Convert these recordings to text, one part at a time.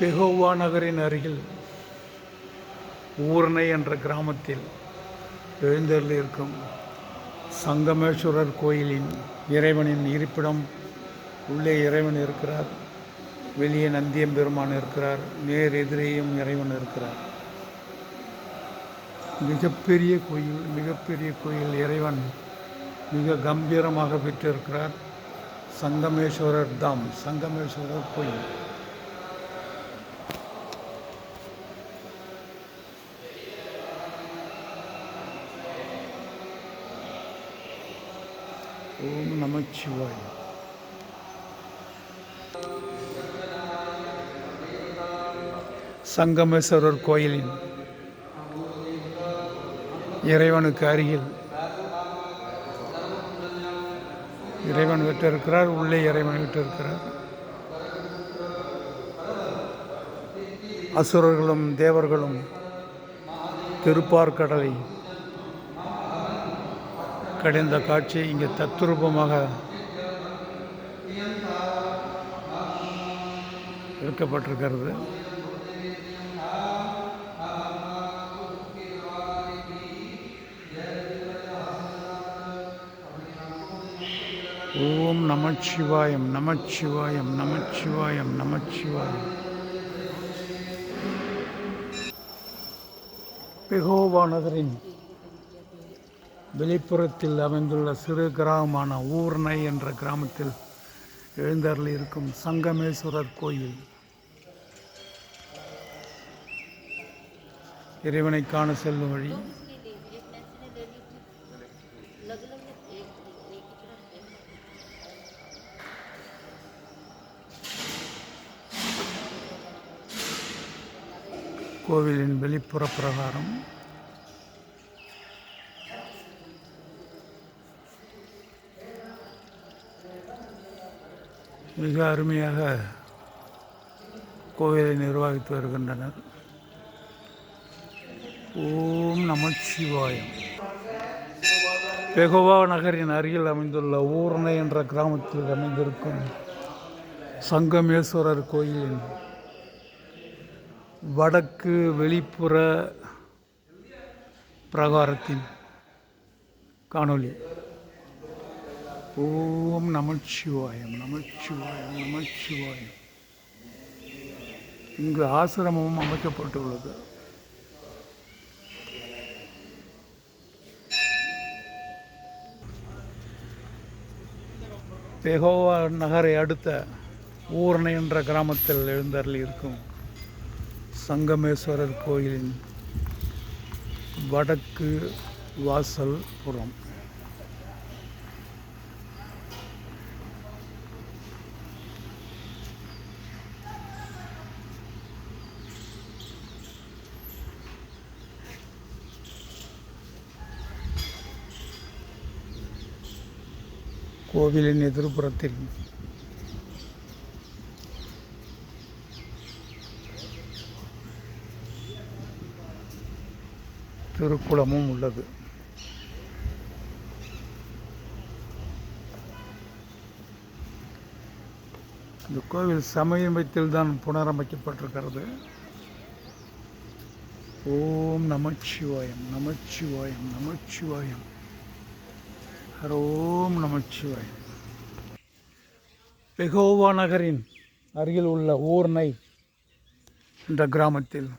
பெகோவா நகரின் அருகில் ஊர்ணை என்ற கிராமத்தில் எழுந்தருளிருக்கும் சங்கமேஸ்வரர் கோயிலின் இறைவனின் இருப்பிடம் உள்ளே இறைவன் இருக்கிறார். வெளியே நந்தியம்பெருமான் இருக்கிறார். நேர் எதிரேயும் இறைவன் இருக்கிறார். மிகப்பெரிய கோயில் மிகப்பெரிய கோயில் இறைவன் மிக கம்பீரமாக பெற்றிருக்கிறார். சங்கமேஸ்வரர் தாம் சங்கமேஸ்வரர் கோயில். ஓம் நமச்சிவாய் சங்கமேஸ்வரர் கோயிலின் இறைவனுக்கு அருகில் இறைவன் விட்டிருக்கிறார் உள்ளே இறைவன் விட்டிருக்கிறார். அசுரர்களும் தேவர்களும் திருப்பார்கடலை கடைந்த காட்சி இங்கே தத்ரூபமாக இருக்கப்பட்டிருக்கிறது ஓம் நமச்சிவாயம் நமச்சிவாயம் நமச்சிவாயம் நமச்சிவாயம். பெகோவா நகரின் வெளிப்புறத்தில் அமைந்துள்ள சிறு கிராமமான ஊர்ணை என்ற கிராமத்தில் எழுந்தருள் இருக்கும் சங்கமேஸ்வரர் கோயில். இறைவனை காண செல்லும் வழி. கோவிலின் வெளிப்புற பிரகாரம். மிக அருமையாக கோவிலை நிர்வகித்து வருகின்றனர். ஓம் நமச்சிவாயம். பெகோவா நகரின் அருகில் அமைந்துள்ள ஊர்ணை என்ற கிராமத்தில் அமைந்திருக்கும் சங்கமேஸ்வரர் கோயிலின் வடக்கு வெளிப்புற பிரகாரத்தின் காணொளி. ஓம் நமச்சிவாயம் நமச்சிவாயம் நமச்சிவாயம். இங்கு ஆசிரமமும் அமைக்கப்பட்டுள்ளது. தெகோவா நகரை அடுத்த ஊர்ணை என்ற கிராமத்தில் எழுந்தருளி இருக்கும் சங்கமேஸ்வரர் கோயிலின் வடக்கு வாசல் புறம். கோவிலின் எதிர்ப்புறத்தில் திருக்குளமும் உள்ளது. இந்த கோவில் சமயத்தில் தான் புனரமைக்கப்பட்டிருக்கிறது. ஓம் நமச்சிவாயம் நமச்சிவாயம் நமச்சிவாயம். ஓம் நமச்சிவாய். பெகோவா நகரின் அருகில் உள்ள ஊர்ணை என்ற கிராமத்தில்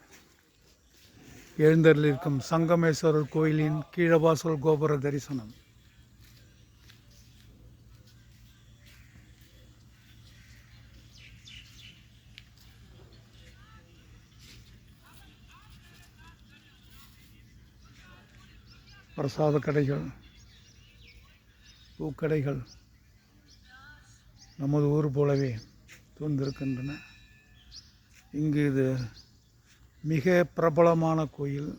எழுந்தரில் இருக்கும் சங்கமேஸ்வரர் கோயிலின் கீழவாசல் கோபுர தரிசனம். பிரசாத கடைகள் பூக்கடைகள் நமது ஊர் போலவே தோன்றிருக்கின்றன. இங்கு இது மிக பிரபலமான கோயில்.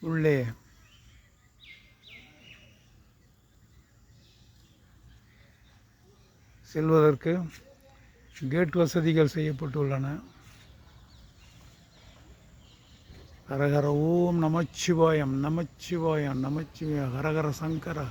உள்ளே செல்வதற்கு கேட் வசதிகள் செய்யப்பட்டுள்ளன. ஹரஹர ஓம் நமச்சிவாயம் நமச்சிவாயம் நமச்சிவாயம் ஹரஹர சங்கர